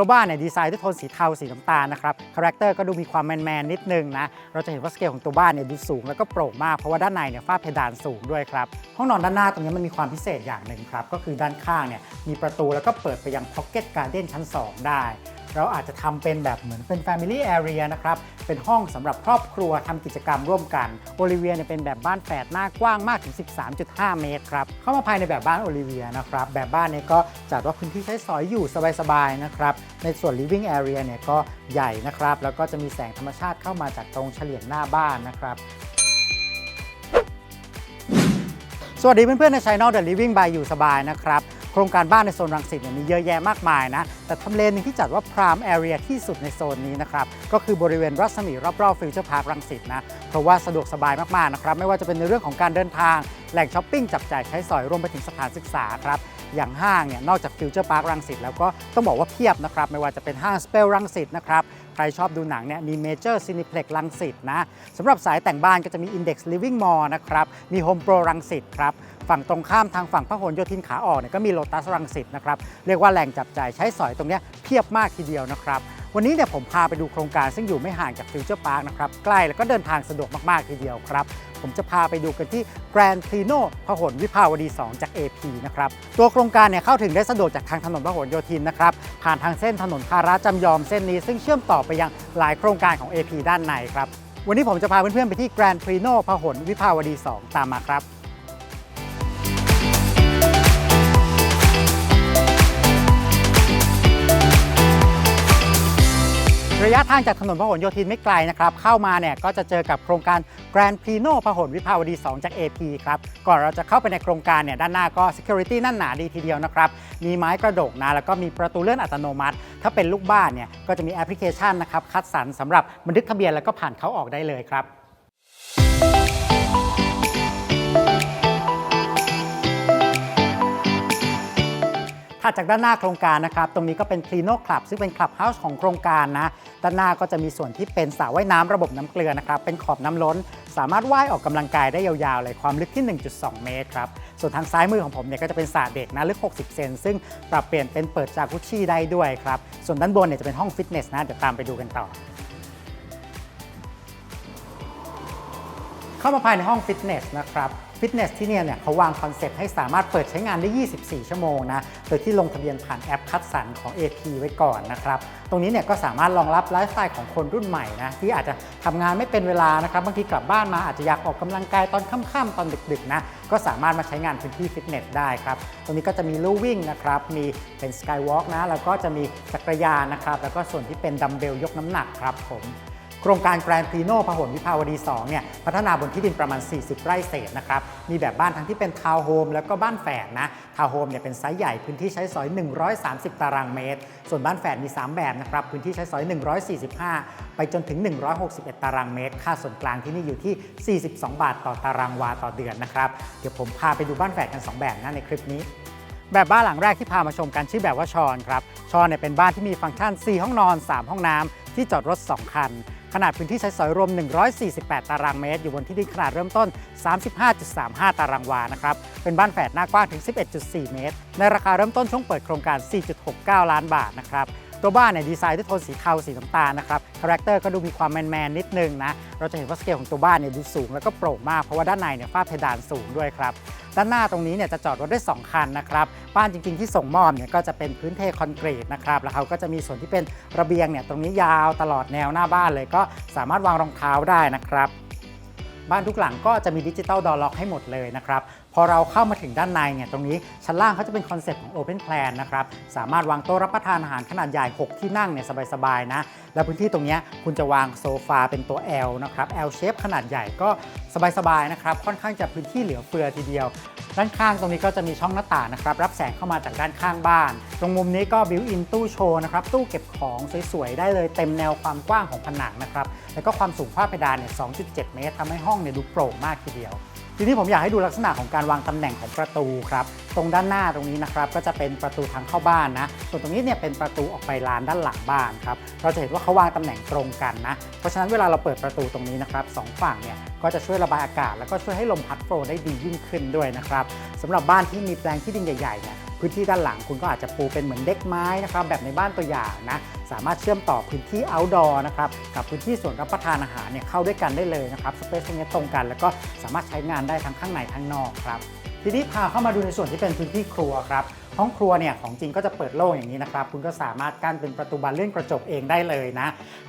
ตัวบ้านเนี่ยดีไซน์ด้วยโทนสีเทาสีน้ำตาลนะครับคาแรคเตอร์ก็ดูมีความแมนๆนิดนึงนะเราจะเห็นว่าสเกลของตัวบ้านเนี่ยดูสูงแล้วก็โปร่งมากเพราะว่าด้านในเนี่ยฝ้าเพดานสูงด้วยครับห้องนอนด้านหน้าตรงนี้มันมีความพิเศษอย่างหนึ่งครับก็คือด้านข้างเนี่ยมีประตูแล้วก็เปิดไปยังพ็อกเก็ตการ์เด้นชั้น 2 ได้ เราอาจจะทำเป็นแบบเหมือนเป็น Family Area นะครับ เป็นห้องสำหรับครอบครัวทำกิจกรรมร่วมกันโอลิเวียเนี่ยเป็นแบบบ้านแฝดหน้ากว้างมากถึง 13.5 เมตรครับ เข้ามาภายในแบบบ้านโอลิเวียนะครับ แบบบ้านเนี่ยก็จัดว่าพื้นที่ใช้สอยอยู่สบายๆนะครับ ในส่วน living area เนี่ยก็ใหญ่นะครับ แล้วก็จะมีแสงธรรมชาติเข้ามาจากตรงเฉลียงหน้าบ้านนะครับสวัสดีเพื่อนๆใน Channel The Living by อยู่สบายนะครับ ครงการบ้านในโซนรังสิตเนี่ยมีเยอะแยะมากมายนะ แต่ทำเลหนึงที่จัดว่า prime area ที่สุดในโซนนี้นะครับ ก็คือบริเวณรัศมีรอบๆฟิวเจอร์พาร์ครังสิตนะ เพราะว่าสะดวกสบายมากๆนะครับ ไม่ว่าจะเป็นในเรื่องของการเดินทาง แหล่งช้อปปิ้งจับจ่ายใช้สอยรวมไปถึงสถานศึกษาครับอย่างห้างเนี่ยนอกจากฟิวเจอร์พาร์ครังสิตแล้วก็ต้องบอกว่าเพียบนะครับ ไม่ว่าจะเป็นห้างสเปลรังสิตนะครับ ใครชอบดูหนังเนี่ยมีเมเจอร์ซินิเพล็กรังสิตนะสำหรับสายแต่งบ้านก็จะมี Index Living Mall นะครับ มี Home Pro รังสิตครับ ฝั่งตรงข้ามทางฝั่งพหลโยธินขาออกเนี่ยก็มีโลตัสรังสิตนะครับเรียกว่าแหล่งจับจ่ายใช้สอยตรงนี้เพียบมากทีเดียวนะครับวันนี้เนี่ยผมพาไปดูโครงการซึ่งอยู่ไม่ห่างจากฟิวเจอร์พาร์คนะครับใกล้แล้วก็เดินทางสะดวกมากๆทีเดียวครับผมจะพาไปดูกันที่ Grand p r i n o พหลวิภาวดี 2 จาก AP นะครับ ตัวโครงการเนี่ยเข้าถึงได้สะดวกจากทางถนนพหลโยธินนะครับ ผ่านทางเส้นถนนพาราจำยอมเส้นนี้ซึ่งเชื่อมต่อไปยังหลายโครงการของ AP ด้านในครับ วันนี้ผมจะพาเพื่อนๆไปที่ Grand p r i n o พหลวิภาวดี 2 ตามมาครับ ระยะทางจากถนนพหลโยธินไม่ไกลนะครับ เข้ามาเนี่ยก็จะเจอกับโครงการ Grand p r i n o พหลวิภาวดี 2 จาก AP ครับ ก่อนเราจะเข้าไปในโครงการเนี่ยด้านหน้าก็ Security นั่นหนาดีทีเดียวนะครับ มีไม้กระดกนะ แล้วก็มีประตูเลื่อนอัตโนมัติ ถ้าเป็นลูกบ้านเนี่ยก็จะมีแอปพลิเคชันนะครับคัดสรรสำหรับบันทึกทะเบียนแล้วก็ผ่านเข้าออกได้เลยครับ ถัดจากด้านหน้าโครงการนะครับ ตรงนี้ก็เป็นคลีโนคลับซึ่งเป็นคลับเฮาส์ของโครงการนะ ด้านหน้าก็จะมีส่วนที่เป็นสระว่ายน้ำระบบน้ำเกลือนะครับ เป็นขอบน้ำล้น สามารถว่ายออกกำลังกายได้ยาวๆเลยความลึกที่ 1.2 เมตรครับ ส่วนทางซ้ายมือของผมเนี่ยก็จะเป็นสระเด็กนะลึก 60 เซนซึ่งปรับเปลี่ยนเป็นเปิดจากุชชี่ได้ด้วยครับ ส่วนด้านบนเนี่ยจะเป็นห้องฟิตเนสนะเดี๋ยวตามไปดูกันต่อ เข้ามาภายในห้องฟิตเนสนะครับฟิตเนสที่เนี่ยเนี่ยเขาวางคอนเซปต์ให้สามารถเปิดใช้งานได้ 24 ชั่วโมงนะ โดยที่ลงทะเบียนผ่านแอปคัดสรรของ AP ไว้ก่อนนะครับ ตรงนี้เนี่ยก็สามารถรองรับไลฟ์สไตล์ของคนรุ่นใหม่นะ ที่อาจจะทำงานไม่เป็นเวลานะครับ บางทีกลับบ้านมาอาจจะอยากออกกำลังกายตอนค่ำๆตอนดึกๆนะ ก็สามารถมาใช้งานพื้นที่ฟิตเนสได้ครับ ตรงนี้ก็จะมีลู่วิ่งนะครับ มีเป็นสกายวอล์กนะ แล้วก็จะมีจักรยานนะครับ แล้วก็ส่วนที่เป็นดัมเบลยกน้ำหนักครับผม โครงการแกรนด์พีโนพหลวิภาวดี 2 เนี่ย พัฒนาบนที่ดินประมาณ 40 ไร่เศษนะครับ มีแบบบ้านทั้งที่เป็นทาวน์โฮมแล้วก็บ้านแฝดนะ ทาวน์โฮมเนี่ยเป็นไซส์ใหญ่พื้นที่ใช้สอย 130 ตารางเมตร ส่วนบ้านแฝดมี 3 แบบนะครับ พื้นที่ใช้สอย 145 ไปจนถึง 161 ตารางเมตร ค่าส่วนกลางที่นี่อยู่ที่ 42 บาทต่อตารางวาต่อเดือนนะครับ เดี๋ยวผมพาไปดูบ้านแฝดกัน 2 แบบนะในคลิปนี้แบบบ้านหลังแรกที่พามาชมกันชื่อแบบว่าชอนครับ ชอนเนี่ยเป็นบ้านที่มีฟังก์ชัน 4 ห้องนอน 3 ห้องน้ำ ที่จอดรถ 2 คัน ขนาดพื้นที่ใช้สอยรวม 148 ตารางเมตร อยู่บนที่ดินขนาดเริ่มต้น 35.35 ตารางวานะครับ เป็นบ้านแฝดหน้ากว้างถึง 11.4 เมตร ในราคาเริ่มต้นช่วงเปิดโครงการ 4.69 ล้านบาทนะครับ ตัวบ้านเนี่ยดีไซน์ด้วยโทนสีเทาสีน้ำตาลนะครับคาแรคเตอร์ก็ดูมีความแมนๆนิดนึงนะเราจะเห็นว่าสเกลของตัวบ้านเนี่ยดูสูงแล้วก็โปร่งมากเพราะว่าด้านในเนี่ยฝ้าเพดานสูงด้วยครับด้านหน้าตรงนี้เนี่ยจะจอดรถได้ 2 คันนะครับ บ้านจริงๆที่ส่งมอบเนี่ยก็จะเป็นพื้นเทคอนกรีตนะครับ แล้วเขาก็จะมีส่วนที่เป็นระเบียงเนี่ยตรงนี้ยาวตลอดแนวหน้าบ้านเลย ก็สามารถวางรองเท้าได้นะครับ บ้านทุกหลังก็จะมีดิจิตอลดอล็อกให้หมดเลยนะครับ อเราเข้ามาถึงด้านในเนี่ยตรงนี้ชั้นล่างเขาจะเป็นคอนเซ็ปต์ของ Open Plan นะครับสามารถวางโต๊ะรับประทานอาหารขนาดใหญ่ 6 ที่นั่งเนี่ยสบายๆนะแล้วพื้นที่ตรงนี้คุณจะวางโซฟาเป็นตัว L นะครับ L shape ขนาดใหญ่ก็สบายๆนะครับค่อนข้างจะพื้นที่เหลือเฟือทีเดียวด้านข้างตรงนี้ก็จะมีช่องหน้าต่างนะครับ รับแสงเข้ามาจากด้านข้างบ้าน ตรงมุมนี้ก็บิวอินตู้โชว์นะครับ ตู้เก็บของสวยๆ ได้เลยเต็มแนวความกว้างของผนังนะครับ แล้วก็ความสูงฝ้าเพดานเนี่ย 2.7 เมตรทำให้ห้องเนี่ยดูโปร่งมากทีเดียว ทีนี้ผมอยากให้ดูลักษณะของการวางตำแหน่งของประตูครับตรงด้านหน้าตรงนี้นะครับก็จะเป็นประตูทางเข้าบ้านนะ ส่วนตรงนี้เนี่ยเป็นประตูออกไปลานด้านหลังบ้านครับเราจะเห็นว่าเขาวางตำแหน่งตรงกันนะ เพราะฉะนั้นเวลาเราเปิดประตูตรงนี้นะครับสองฝั่งเนี่ยก็จะช่วยระบายอากาศ แล้วก็ช่วยให้ลมพัดโฟลได้ดียิ่งขึ้นด้วยนะครับสำหรับบ้านที่มีแปลงที่ดินใหญ่ๆเนี่ยพื้นที่ด้านหลังคุณก็อาจจะปูเป็นเหมือนเด็กไม้นะครับแบบในบ้านตัวอย่างนะสามารถเชื่อมต่อพื้นที่ outdoor นะครับกับพื้นที่ส่วนรับประทานอาหารเนี่ยเข้าด้วยกันได้เลยนะครับสเปซตรงนี้ตรงกัน แล้วก็สามารถใช้งานได้ทั้งข้างในทั้งนอกครับ ทีนี้พาเข้ามาดูในส่วนที่เป็นพื้นที่ครัวครับห้องครัวเนี่ยของจริงก็จะเปิดโล่งอย่างนี้นะครับ คุณก็สามารถกั้นเป็นประตูบานเลื่อนกระจกเองได้เลยนะ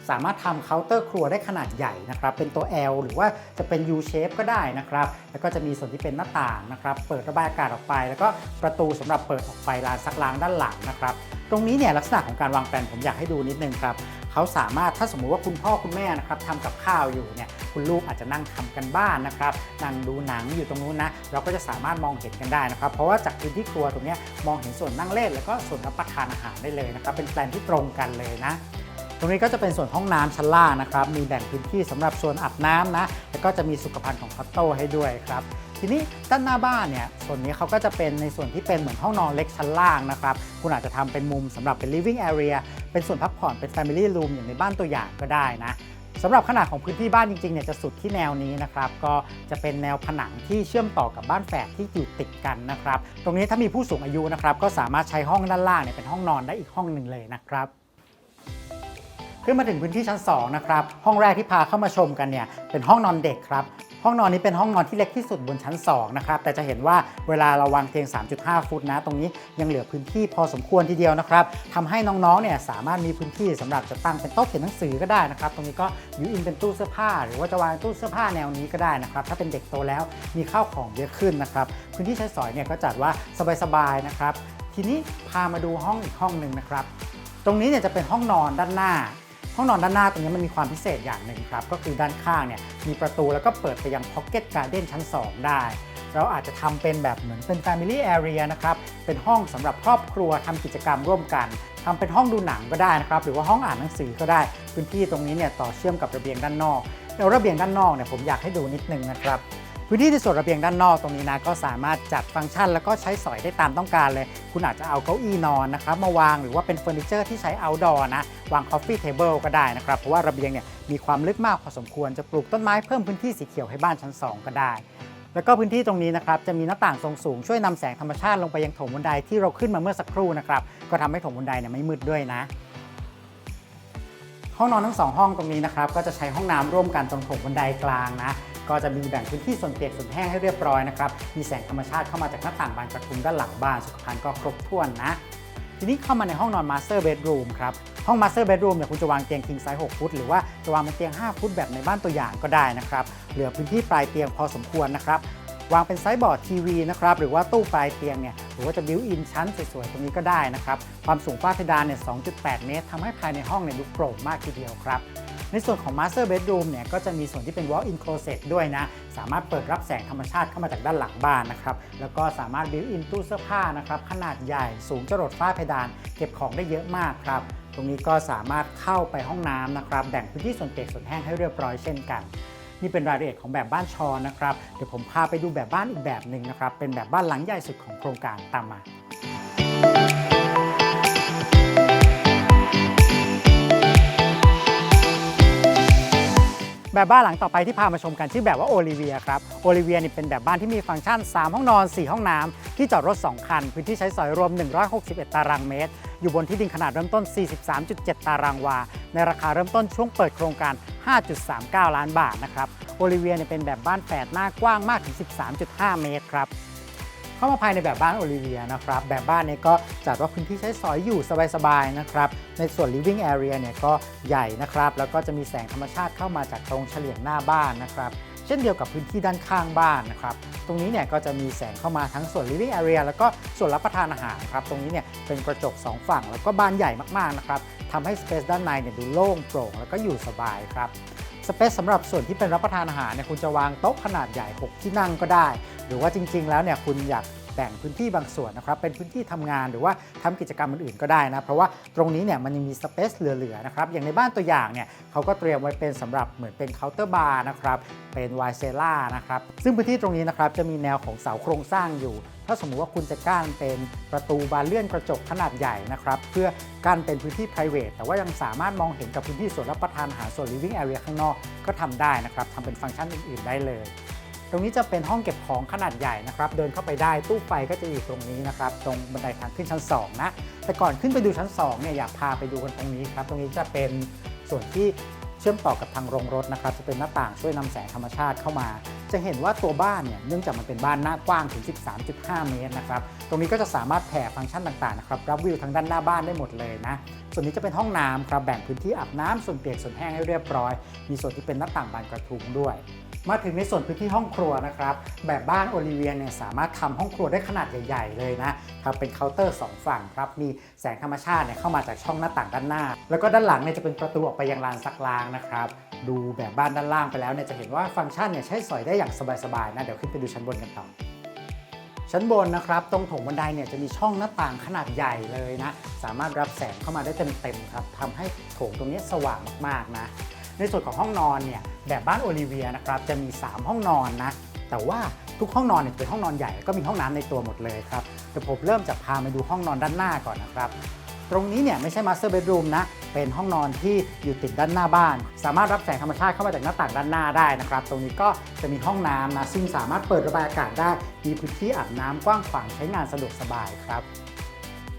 สามารถทำเคาน์เตอร์ครัวได้ขนาดใหญ่นะครับ เป็นตัว L หรือว่าจะเป็น U shape ก็ได้นะครับ แล้วก็จะมีส่วนที่เป็นหน้าต่างนะครับ เปิดระบายอากาศออกไป แล้วก็ประตูสำหรับเปิดออกไปลานซักล้างด้านหลังนะครับ ตรงนี้เนี่ยลักษณะของการวางแผนผมอยากให้ดูนิดนึงครับ เขาสามารถถ้าสมมุติว่าคุณพ่อคุณแม่นะครับทำกับข้าวอยู่เนี่ยคุณลูกอาจจะนั่งทำกันบ้านนะครับนั่งดูหนังอยู่ตรงนู้นนะเราก็จะสามารถมองเห็นกันได้นะครับ เพราะว่าจากพื้นที่ครัวตรงนี้มองเห็นส่วนนั่งเล่น แล้วก็ส่วนรับประทานอาหารได้เลยนะครับ เป็นแปลนที่ตรงกันเลยนะตรงนี้ก็จะเป็นส่วนห้องน้ำชั้นล่างนะครับ มีแบ่งพื้นที่สำหรับส่วนอาบน้ำนะ แล้วก็จะมีสุขภัณฑ์ของคอตโต้ให้ด้วยครับ ทีนี้ด้านหน้าบ้านเนี่ยส่วนนี้เขาก็จะเป็นในส่วนที่เป็นเหมือนห้องนอนเล็กชั้นล่างนะครับ คุณอาจจะทำเป็นมุมสำหรับเป็น living area เป็นส่วนพักผ่อนเป็น family room อย่างในบ้านตัวอย่างก็ได้นะสำหรับขนาดของพื้นที่บ้านจริงๆเนี่ยจะสุดที่แนวนี้นะครับก็จะเป็นแนวผนังที่เชื่อมต่อกับบ้านแฝดที่อยู่ติดกันนะครับ ตรงนี้ถ้ามีผู้สูงอายุนะครับก็สามารถใช้ห้องด้านล่างเนี่ยเป็นห้องนอนได้อีกห้องหนึ่งเลยนะครับขึ้นมาถึงพื้นที่ชั้น2นะครับห้องแรกที่พาเข้ามาชมกันเนี่ยเป็นห้องนอนเด็กครับ ห้องนอนนี้เป็นห้องนอนที่เล็กที่สุดบนชั้น 2 นะครับ แต่จะเห็นว่าเวลาเราวางเตียง 3.5 ฟุตนะ ตรงนี้ยังเหลือพื้นที่พอสมควรทีเดียวนะครับทำให้น้องๆ เนี่ยสามารถมีพื้นที่สำหรับจะตั้งเป็นโต๊ะเขียนหนังสือก็ได้นะครับ ตรงนี้ก็ยูอินเป็นตู้เสื้อผ้า หรือว่าจะวางตู้เสื้อผ้าแนวนี้ก็ได้นะครับ ถ้าเป็นเด็กโตแล้วมีข้าวของเยอะขึ้นนะครับ พื้นที่ใช้สอยเนี่ยก็จัดว่าสบายๆ นะครับ ทีนี้พามาดูห้องอีกห้องหนึ่งนะครับ ตรงนี้เนี่ยจะเป็นห้องนอนด้านหน้า ห้องนอนด้านหน้าตรงนี้มันมีความพิเศษอย่างหนึ่งครับ ก็คือด้านข้างเนี่ยมีประตูแล้วก็เปิดไปยัง Pocket Garden ชั้น 2 ได้ เราอาจจะทำเป็นแบบเหมือนเป็น Family Area นะครับ เป็นห้องสำหรับครอบครัวทำกิจกรรมร่วมกันทำเป็นห้องดูหนังก็ได้นะครับ หรือว่าห้องอ่านหนังสือก็ได้ พื้นที่ตรงนี้เนี่ยต่อเชื่อมกับระเบียงด้านนอกแล้วระเบียงด้านนอกเนี่ยผมอยากให้ดูนิดนึงนะครับ พื้นที่ในส่วนระเบียงด้านนอกตรงนี้นะก็สามารถจัดฟังก์ชัน แล้วก็ใช้สอยได้ตามต้องการเลย คุณอาจจะเอาเก้าอี้นอนนะครับมาวางหรือว่าเป็นเฟอร์นิเจอร์ที่ใช้ outdoor นะ วาง coffee table ก็ได้นะครับ เพราะว่าระเบียงเนี่ยมีความลึกมากพอสมควรจะปลูกต้นไม้เพิ่มพื้นที่สีเขียวให้บ้านชั้น 2 ก็ได้ แล้วก็พื้นที่ตรงนี้นะครับจะมีหน้าต่างทรงสูงช่วยนำแสงธรรมชาติลงไปยังโถงบันไดที่เราขึ้นมาเมื่อสักครู่นะครับก็ทำให้โถงบันไดเนี่ยไม่มืดด้วยนะห้องนอนทั้งสองห้องตรงนี้นะครับก็จะใช้ห้องน้ำร่วมกันตรงโถงบันไดกลางนะ ก็จะมีแบ่งพื้นที่ส่วนเปียกส่วนแห้งให้เรียบร้อยนะครับ มีแสงธรรมชาติเข้ามาจากหน้าต่างบานประตูด้านหลังบ้านสุขภัณฑ์ก็ครบถ้วนนะ ทีนี้เข้ามาในห้องนอน Master Bedroom ครับห้อง Master Bedroom เนี่ยคุณจะวางเตียง King Size 6ฟุตหรือว่าจะวางเป็นเตียง 5 ฟุตแบบในบ้านตัวอย่างก็ได้นะครับเหลือพื้นที่ปลายเตียงพอสมควรนะครับวางเป็นไซส์บอร์ดทีวีนะครับหรือว่าตู้ปลายเตียงเนี่ยหรือว่าจะบิวอินชั้นสวยๆตรงนี้ก็ได้นะครับความสูงฝ้าเพดานเนี่ย 2.8 เมตรทำให้ภายในห้องเนี่ยดูโปร่งมากทีเดียวครับ ในส่วนของ Master Bedroom เนี่ยก็จะมีส่วนที่เป็น Walk-in Closet ด้วยนะ สามารถเปิดรับแสงธรรมชาติเข้ามาจากด้านหลังบ้านนะครับ แล้วก็สามารถ Built-in ตู้เสื้อผ้านะครับขนาดใหญ่สูงจรดฝ้าเพดาน เก็บของได้เยอะมากครับตรงนี้ก็สามารถเข้าไปห้องน้ำนะครับแบ่งพื้นที่ส่วนเปียกส่วนแห้งให้เรียบร้อยเช่นกันนี่เป็นรายละเอียดของแบบบ้านชอนะครับ เดี๋ยวผมพาไปดูแบบบ้านอีกแบบหนึ่งนะครับ เป็นแบบบ้านหลังใหญ่สุดของโครงการตามมา แบบบ้านหลังต่อไปที่พามาชมกันชื่อแบบว่าโอลิเวียครับโอลิเวียนี่เป็นแบบบ้านที่มีฟังก์ชัน 3 ห้องนอน 4 ห้องน้ำที่จอดรถ 2 คัน พื้นที่ใช้สอยรวม 161 ตารางเมตร อยู่บนที่ดินขนาดเริ่มต้น 43.7 ตารางวา ในราคาเริ่มต้นช่วงเปิดโครงการ 5.39 ล้านบาทนะครับโอลิเวียเนี่ยเป็นแบบบ้านแฝดหน้ากว้างมากถึง 13.5 เมตรครับ เข้ามาภายในแบบบ้านโอลิเวียนะครับ แบบบ้านเนี้ก็จัดว่าพื้นที่ใช้สอยอยู่สบายๆนะครับ ในส่วน living area เนี่ยก็ใหญ่นะครับ แล้วก็จะมีแสงธรรมชาติเข้ามาจากตรงเฉลียงหน้าบ้านนะครับเช่นเดียวกับพื้นที่ด้านข้างบ้านนะครับ ตรงนี้เนี่ยก็จะมีแสงเข้ามาทั้งส่วน living area แล้วก็ส่วนรับประทานอาหารครับ ตรงนี้เนี่ยเป็นกระจก 2 ฝั่งแล้วก็บานใหญ่มากๆนะครับทำให้สเปซด้านในเนี่ยดูโล่งโปร่งแล้วก็อยู่สบายครับ สเปซสำหรับส่วนที่เป็นรับประทานอาหารเนี่ยคุณจะวางโต๊ะขนาดใหญ่ 6 ที่นั่งก็ได้ หรือว่าจริง ๆ แล้วเนี่ยคุณอยาก แบ่งพื้นที่บางส่วนนะครับเป็นพื้นที่ทำงานหรือว่าทำกิจกรรมอื่นๆก็ได้นะเพราะว่าตรงนี้เนี่ยมันยังมีสเปซเหลือๆนะครับอย่างในบ้านตัวอย่างเนี่ยเขาก็เตรียมไว้เป็นสำหรับเหมือนเป็นเคาน์เตอร์บาร์นะครับเป็นไวเซล่านะครับซึ่งพื้นที่ตรงนี้นะครับจะมีแนวของเสาโครงสร้างอยู่ถ้าสมมุติว่าคุณจะกั้นเป็นประตูบานเลื่อนกระจกขนาดใหญ่นะครับเพื่อกั้นเป็นพื้นที่ p r i v a t แต่ว่ายังสามารถมองเห็นกับพื้นที่ส่วนรับประทานอาหารส่วน living area ข้างนอกก็ทำได้นะครับทำเป็นฟังก์ชันอื่นๆได้เลย ตรงนี้จะเป็นห้องเก็บของขนาดใหญ่นะครับ เดินเข้าไปได้ตู้ไฟก็จะอยู่ตรงนี้นะครับ ตรงบันไดทางขึ้นชั้น 2 นะ แต่ก่อนขึ้นไปดูชั้น2เนี่ยอยากพาไปดูกันตรงนี้ครับ ตรงนี้จะเป็นส่วนที่เชื่อมต่อกับทางโรงรถนะครับ จะเป็นหน้าต่างช่วยนำแสงธรรมชาติเข้ามา จะเห็นว่าตัวบ้านเนี่ยเนื่องจากมันเป็นบ้านหน้ากว้างถึง 13.5 เมตรนะครับ ตรงนี้ก็จะสามารถแผ่ฟังก์ชันต่างๆนะครับรับวิวทางด้านหน้าบ้านได้หมดเลยนะ ส่วนนี้จะเป็นห้องน้ำครับแบ่งพื้นที่อาบน้ำส่วนเปียกส่วนแห้งให้เรียบร้อย มีส่วนที่เป็นหน้าต่างบานกระทุงด้วย มาถึงในส่วนพื้นที่ห้องครัวนะครับ แบบบ้านโอลิเวียเนี่ยสามารถทำห้องครัวได้ขนาดใหญ่ๆเลยนะทำเป็นเคาน์เตอร์ 2 ฝั่งครับ มีแสงธรรมชาติเนี่ยเข้ามาจากช่องหน้าต่างด้านหน้า แล้วก็ด้านหลังเนี่ยจะเป็นประตูออกไปยังลานซักล้างนะครับ ดูแบบบ้านด้านล่างไปแล้วเนี่ยจะเห็นว่าฟังก์ชันเนี่ยใช้สอยได้อย่างสบายๆนะ เดี๋ยวขึ้นไปดูชั้นบนกันต่อชั้นบนนะครับตรงโถงบันไดเนี่ยจะมีช่องหน้าต่างขนาดใหญ่เลยนะ สามารถรับแสงเข้ามาได้เต็มๆครับทำให้โถงตรงนี้สว่างมากๆนะ ในส่วนของห้องนอนเนี่ยแบบบ้านโอลิเวียนะครับจะมี 3 ห้องนอนนะแต่ว่าทุกห้องนอนเนี่ยเป็นห้องนอนใหญ่แล้วก็มีห้องน้ำในตัวหมดเลยครับเดี๋ยวผมเริ่มจากพาไปดูห้องนอนด้านหน้าก่อนนะครับตรงนี้เนี่ยไม่ใช่มาสเตอร์เบดรูมนะ เป็นห้องนอนที่อยู่ติดด้านหน้าบ้าน สามารถรับแสงธรรมชาติเข้ามาจากหน้าต่างด้านหน้าได้นะครับ ตรงนี้ก็จะมีห้องน้ำนะ ซึ่งสามารถเปิดระบายอากาศได้ มีพื้นที่อาบน้ำกว้างขวางใช้งานสะดวกสบายครับ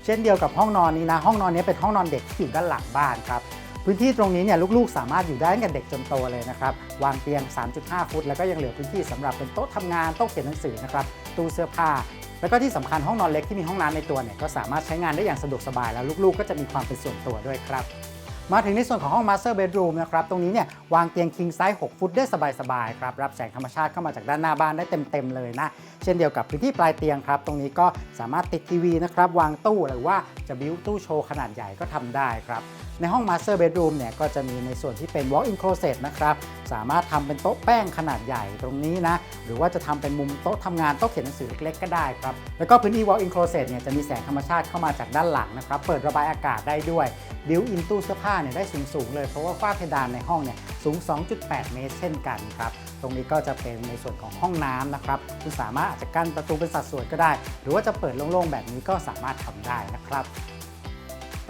เช่นเดียวกับห้องนอนนี้นะ ห้องนอนนี้เป็นห้องนอนเด็กที่อยู่ด้านหลังบ้านครับ พื้นที่ตรงนี้เนี่ยลูกๆ สามารถอยู่ได้ตั้งแต่เด็กจนโตเลยนะครับวางเตียง 3.5 ฟุต แล้วก็ยังเหลือพื้นที่สำหรับเป็นโต๊ะทำงานโต๊ะเขียนหนังสือนะครับตู้เสื้อผ้า แล้วก็ที่สำคัญห้องนอนเล็กที่มีห้องน้ำในตัวเนี่ยก็สามารถใช้งานได้อย่างสะดวกสบายแล้วลูกๆ ก็จะมีความเป็นส่วนตัวด้วยครับมาถึงในส่วนของห้อง Master Bedroom นะครับ ตรงนี้เนี่ยวางเตียง King Size 6 ฟุตได้สบายๆครับ รับแสงธรรมชาติเข้ามาจากด้านหน้าบ้านได้เต็มๆเลยนะ เช่นเดียวกับพื้นที่ปลายเตียงครับ ตรงนี้ก็สามารถติดทีวีนะครับ วางตู้หรือว่าจะบิ้วตู้โชว์ขนาดใหญ่ก็ทำได้ครับ ในห้อง Master Bedroom เนี่ยก็จะมีในส่วนที่เป็น Walk-in Closet นะครับ สามารถทำเป็นโต๊ะแป้งขนาดใหญ่ตรงนี้นะ หรือว่าจะทำเป็นมุมโต๊ะทำงานโต๊ะเขียนหนังสือเล็กๆก็ได้ครับ แล้วก็พื้นที่ Walk-in Closet เนี่ยจะมีแสงธรรมชาติเข้ามาจากด้านหลังนะครับ เปิดระบายอากาศได้ด้วย บิวอินตู้เสื้อผ้าเนี่ยได้สูงๆเลย เพราะว่าฝ้าเพดานในห้องเนี่ยสูง 2.8 เมตรเช่นกันครับ ตรงนี้ก็จะเป็นในส่วนของห้องน้ำนะครับ คุณสามารถอาจจะกั้นประตูเป็นสัดส่วนก็ได้ หรือว่าจะเปิดโล่งๆแบบนี้ก็สามารถทำได้นะครับ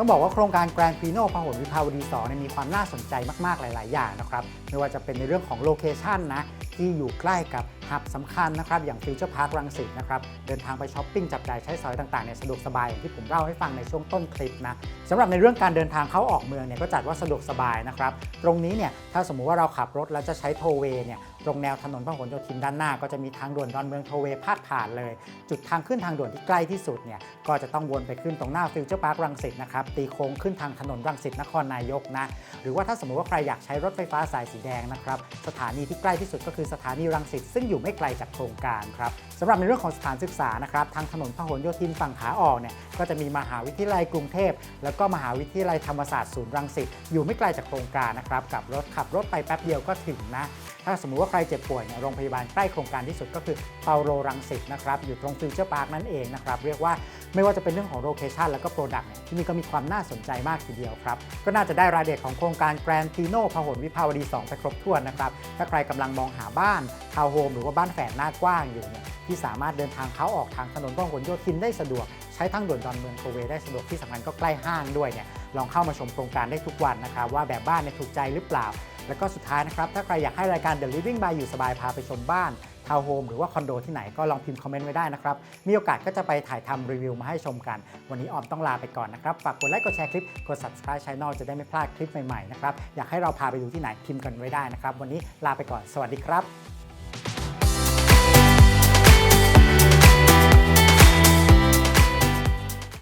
ต้องบอกว่าโครงการแกรนด์พีโนพหลวิภาวดี2เนี่ยมีความน่าสนใจมากๆหลาย ๆ อย่างนะครับไม่ว่าจะเป็นในเรื่องของโลเคชันนะที่อยู่ใกล้กับ หับสำคัญนะครับอย่างฟิวเจอร์พาร์ครังสิตนะครับเดินทางไปช้อปปิ้งจับจ่ายใช้สอยต่างๆเนี่ยสะดวกสบายอย่างที่ผมเล่าให้ฟังในช่วงต้นคลิปนะสำหรับในเรื่องการเดินทางเข้าออกเมืองเนี่ยก็จัดว่าสะดวกสบายนะครับตรงนี้เนี่ยถ้าสมมุติว่าเราขับรถแล้วจะใช้โทเวเนี่ยตรงแนวถนนพหลโยธินด้านหน้า ก็จะมีทางด่วนดอนเมืองโทเวพาดผ่านเลย จุดทางขึ้นทางด่วนที่ใกล้ที่สุดเนี่ยก็จะต้องวนไปขึ้นตรงหน้าฟิวเจอร์พาร์ครังสิตนะครับตีโค้งขึ้นทางถนนรังสิตนครนายกนะหรือว่าถ้าสมมติว่าใครอยากใช้รถไฟฟ้าสายสีแดงนะครับสถานีที่ใกล้ที่สุดก็คือสถานีรังสิตซึ่งอยู่ไม่ไกลจากโครงการครับสำหรับในเรื่องของสถานศึกษานะครับทางถนนพหลโยธินฝั่งขาออกเนี่ยก็จะมีมหาวิทยาลัยกรุงเทพ แล้วก็มหาวิทยาลัยธรรมศาสตร์ศูนย์รังสิตอยู่ไม่ไกลจากโครงการนะครับกับรถขับรถไปแป๊บเดียวก็ถึงนะ ถ้าสมมุติว่าใครเจ็บป่วยเนี่ยโรงพยาบาลใกล้โครงการที่สุดก็คือเปาโลรังสิตนะครับอยู่ตรงฟิวเจอร์พาร์คนั่นเองนะครับเรียกว่าไม่ว่าจะเป็นเรื่องของโลเคชันแล้วก็โปรดักต์เนี่ยที่นี่ก็มีความน่าสนใจมากทีเดียวครับก็น่าจะได้รายละเอียดของโครงการแกรนด์พีโนพหลวิภาวดี 2 ไปครบถ้วนนะครับถ้าใครกำลังมองหาบ้านทาวน์โฮมหรือว่าบ้านแฝดหน้ากว้างอยู่เนี่ยที่สามารถเดินทางเข้าออกทางถนนพหลโยธินได้สะดวกใช้ทางด่วนดอนเมืองโทเวได้สะดวกที่สำคัญก็ใกล้ห้างด้วยเนี่ยลองเข้ามาชมโครงการได้ทุกวันนะครับว่าแบบบ้านเนี่ยถูกใจหรือเปล่า แล้วก็สุดท้ายนะครับ ถ้าใครอยากให้รายการ The Living by อยู่สบายพาไปชมบ้านทาวน์โฮมหรือว่าคอนโดที่ไหนก็ลองพิมพ์คอมเมนต์ไว้ได้นะครับ มีโอกาสก็จะไปถ่ายทำรีวิวมาให้ชมกัน วันนี้ออมต้องลาไปก่อนนะครับ ฝากกดไลค์กดแชร์คลิป กด subscribe channel จะได้ไม่พลาดคลิปใหม่ๆนะครับ อยากให้เราพาไปดูที่ไหนพิมพ์กันไว้ได้นะครับ วันนี้ลาไปก่อน สวัสดีครับ